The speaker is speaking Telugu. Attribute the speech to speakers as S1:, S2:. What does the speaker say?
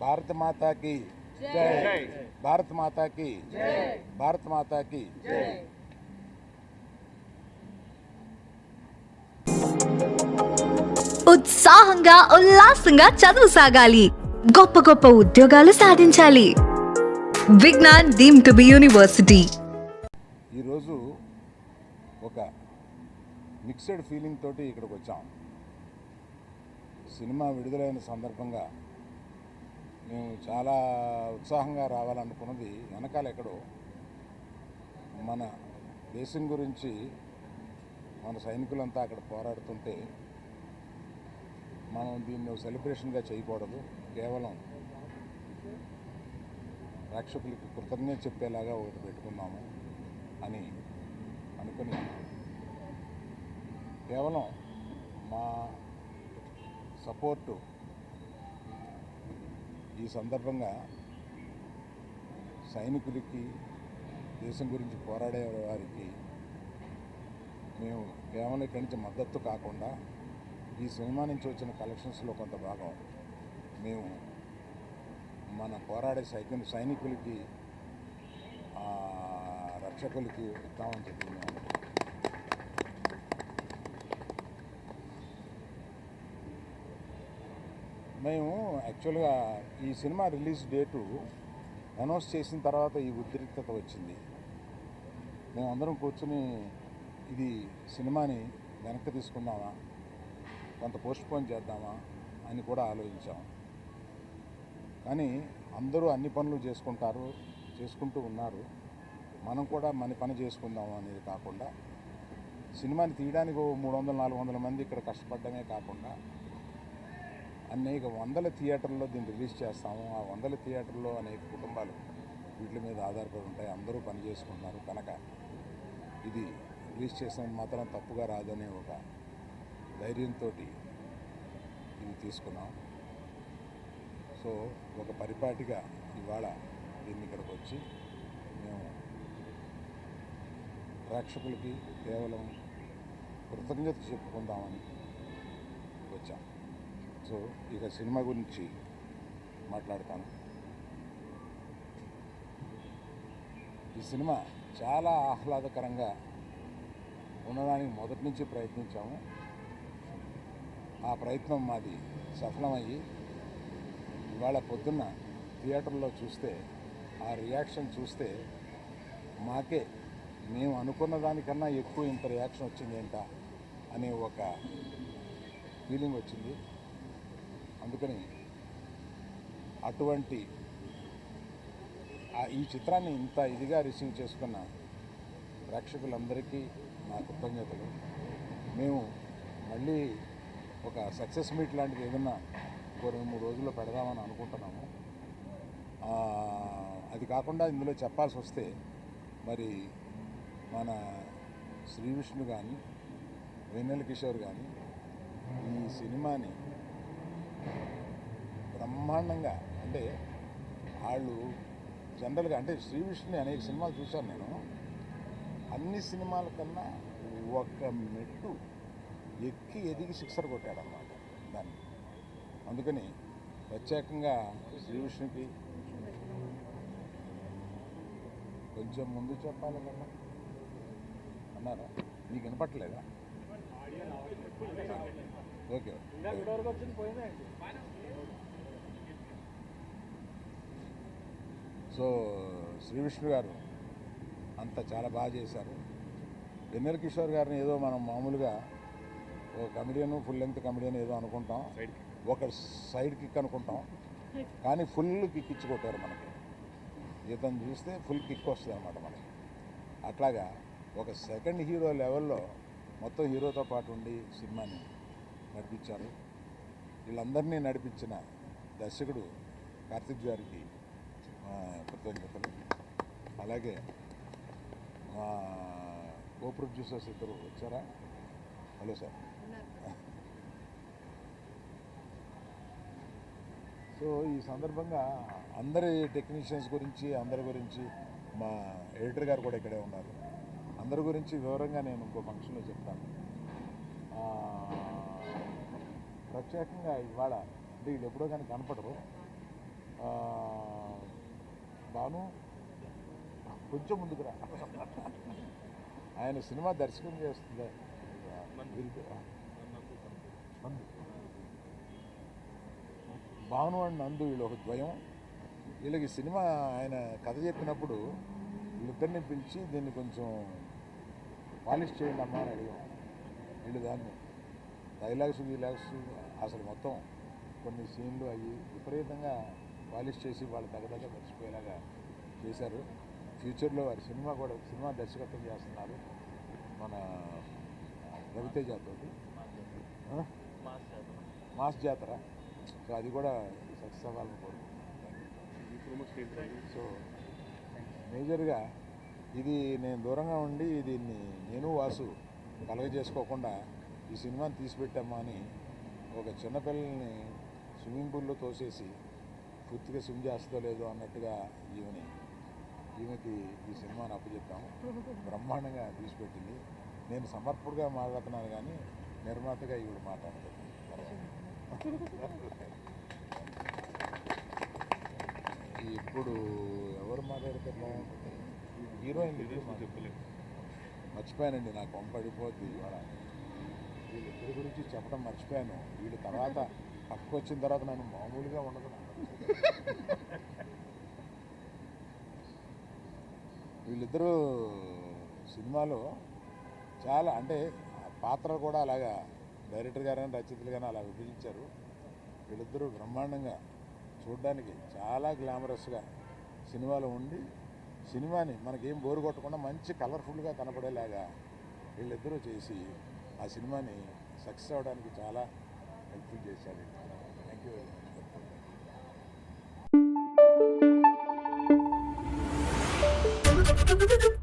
S1: భారత మాతాకి జై. భారత మాతాకి భారత మాతాకి
S2: ఉత్సాహంగా ఉల్లాసంగా చదువు సాగాలి. గొప్ప గొప్ప ఉద్యోగాలు సాధించాలి. Vignan deemed to be university.
S1: ఈరోజు ఒక మిక్స్డ్ ఫీలింగ్ తోటి ఇక్కడికి వచ్చాం. సినిమా విడుదలైన సందర్భంగా మేము చాలా ఉత్సాహంగా రావాలనుకున్నది వెనకాల ఎక్కడో మన దేశం గురించి మన సైనికులంతా అక్కడ పోరాడుతుంటే మనం దీన్ని సెలబ్రేషన్గా చేయకూడదు. కేవలం ప్రేక్షకులకి కృతజ్ఞత చెప్పేలాగా ఒకటి పెట్టుకున్నాము అని అనుకుని కేవలం మా సపోర్టు ఈ సందర్భంగా సైనికులకి దేశం గురించి పోరాడే వారికి మేము కేవలం ఇక్కడి నుంచి మద్దతు కాకుండా ఈ సినిమా నుంచి వచ్చిన కలెక్షన్స్లో కొంత భాగం మేము మన పోరాడే సైకిల్ సైనికులకి రక్షకులకి ఇద్దామని చెప్పి మేము మేము యాక్చువల్గా ఈ సినిమా రిలీజ్ డేటు అనౌన్స్ చేసిన తర్వాత ఈ ఉద్రిక్తత వచ్చింది. మేము అందరం కూర్చుని ఇది సినిమాని వెనక్కి తీసుకుందామా? కొంత పోస్ట్పోన్ చేద్దామా? అని కూడా ఆలోచించాం. కానీ అందరూ అన్ని పనులు చేసుకుంటారు చేసుకుంటూ ఉన్నారు. మనం కూడా మన పని చేసుకుందాం అనేది కాకుండా సినిమాని తీయడానికి ఓ మూడు వందల నాలుగు వందల మంది ఇక్కడ కష్టపడ్డమే కాకుండా అనేక వందల థియేటర్లో దీన్ని రిలీజ్ చేస్తాము. ఆ వందల థియేటర్లో అనేక కుటుంబాలు వీటి మీద ఆధారపడి ఉంటాయి. అందరూ పని చేసుకుంటున్నారు. కనుక ఇది రిలీజ్ చేసిన మాత్రం తప్పుగా రాదనే ఒక ధైర్యంతో ఇది తీసుకున్నాం. సో ఒక పరిపాటిగా ఇవాళ దీన్ని ఇక్కడికి వచ్చి మేము ప్రేక్షకులకి కేవలం కృతజ్ఞత చెప్పుకుందామని సో ఇక సినిమా గురించి మాట్లాడతాను. ఈ సినిమా చాలా ఆహ్లాదకరంగా ఉండడానికి మొదటి నుంచి ప్రయత్నించాము. ఆ ప్రయత్నం మాది సఫలమయ్యి ఇవాళ పొద్దున్న థియేటర్లో చూస్తే ఆ రియాక్షన్ చూస్తే మాకే మేము అనుకున్న దానికన్నా ఎక్కువ ఇంత రియాక్షన్ వచ్చింది ఏంట అనే ఒక ఫీలింగ్ వచ్చింది. అందుకని అటువంటి ఈ చిత్రాన్ని ఇంత ఇదిగా రిసీవ్ చేసుకున్న ప్రేక్షకులందరికీ నా కృతజ్ఞతలు. మేము మళ్ళీ ఒక సక్సెస్ మీట్ లాంటిది ఏదన్నా ఇంకో రెండు మూడు రోజుల్లో పెడదామని అనుకుంటున్నాము. అది కాకుండా ఇందులో చెప్పాల్సి వస్తే మరి మన శ్రీ విష్ణు కానీ వెన్నెల కిషోర్ కానీ ఈ సినిమాని బ్రహ్మాండంగా. అంటే వాళ్ళు జనరల్గా అంటే శ్రీ విష్ణుని అనేక సినిమాలు చూశాను నేను. అన్ని సినిమాల కన్నా ఒక మెట్టు ఎక్కి ఎదిగి సిక్సర్ కొట్టాడనమాట దాన్ని. అందుకని ప్రత్యేకంగా శ్రీ విష్ణుకి కొంచెం ముందు చెప్పాలి కదా. అన్నారా? నీకు వినపట్టలేదా? ఓకే. సో శ్రీ విష్ణు గారు అంత చాలా బాగా చేశారు. వెన్నెల కిషోర్ గారిని ఏదో మనం మామూలుగా ఒక కమెడియన్ ఫుల్ లెంగ్త్ కమెడియన్ ఏదో అనుకుంటాం. ఒక సైడ్ కిక్ అనుకుంటాం. కానీ ఫుల్ కిక్ ఇచ్చి కొట్టారు మనకి. ఇతను చూస్తే ఫుల్ కిక్ వస్తుంది అనమాట మనకి. అట్లాగా ఒక సెకండ్ హీరో లెవెల్లో మొత్తం హీరోతో పాటు ఉండి సినిమాని నడిపించారు. వీళ్ళందరినీ నడిపించిన దర్శకుడు కార్తిక్ గారికి కృతజ్ఞతలు అలాగే మా కో ప్రొడ్యూసర్స్ ఇద్దరు వచ్చారా? Hello sir. సో ఈ సందర్భంగా అందరి టెక్నీషియన్స్ గురించి అందరి గురించి మా ఎడిటర్ గారు కూడా ఇక్కడే ఉన్నారు. అందరి గురించి వివరంగా నేను ఇంకో ఫంక్షన్లో చెప్తాను. ప్రత్యేకంగా ఇవాళ అంటే వీళ్ళు ఎప్పుడో కానీ కనపడరు. భాను కొంచెం ముందుకు రా. ఆయన సినిమా దర్శకం చేస్తుంది. భాను అండ్ నందు వీళ్ళు ఒక ద్వయం. వీళ్ళకి సినిమా ఆయన కథ చెప్పినప్పుడు వీళ్ళిద్దరిని పిలిచి దీన్ని కొంచెం పాలిష్ చేయండి అమ్మా అని అడిగాం. వీళ్ళు దాన్ని డైలాగ్స్ గీలాగ్స్ అసలు మొత్తం కొన్ని సీన్లు అవి విపరీతంగా పాలిష్ చేసి వాళ్ళు తగ్గదగ్గ మర్చిపోయేలాగా చేశారు. ఫ్యూచర్లో వారి సినిమా కూడా సినిమా దర్శకత్వం చేస్తున్నారు మన రవితేజ తోటి. ఆ? మాస్ జాతర. సో అది కూడా సక్సెస్ అవ్వాలని కోరుకుంటున్నాను. సో మేజర్గా ఇది నేను దూరంగా ఉండి దీన్ని నేను వాసు కలగజేసుకోకుండా ఈ సినిమాని తీసిపెట్టామా అని ఒక చిన్నపిల్లల్ని స్విమ్మింగ్ పూల్లో తోసేసి పూర్తిగా స్విమ్ చేస్తుందో లేదో అన్నట్టుగా ఈమెని ఈమెకి ఈ సినిమాని అప్పచెప్పాము బ్రహ్మాండంగా తీసిపెట్టింది. నేను సమర్పుడుగా మాట్లాడుతున్నాను కానీ నిర్మాతగా ఈవిడ మాట్లాడతాను ఇప్పుడు ఎవరు మాట్లాడితే బాగుంటుంది హీరోయిన్. మర్చిపోయానండి నాకు కొంప పడిపోద్ది ఇవాళ. వీళ్ళిద్దరి గురించి చెప్పడం మర్చిపోయాను. వీళ్ళు తర్వాత పక్కకు వచ్చిన తర్వాత నన్ను మామూలుగా ఉండదు. వీళ్ళిద్దరూ సినిమాలో చాలా అంటే పాత్రలు కూడా అలాగా డైరెక్టర్ గారని రచయితలు కానీ అలా విభజించారు. వీళ్ళిద్దరూ బ్రహ్మాండంగా చూడడానికి చాలా గ్లామరస్గా సినిమాలో ఉండి సినిమాని మనకేం బోరు కొట్టకుండా మంచి కలర్ఫుల్గా కనపడేలాగా వీళ్ళిద్దరూ చేసి ఆ సినిమాని సక్సెస్ అవ్వడానికి చాలా హెల్ప్ఫుల్ చేశాడు thank you very much
S2: Thank you.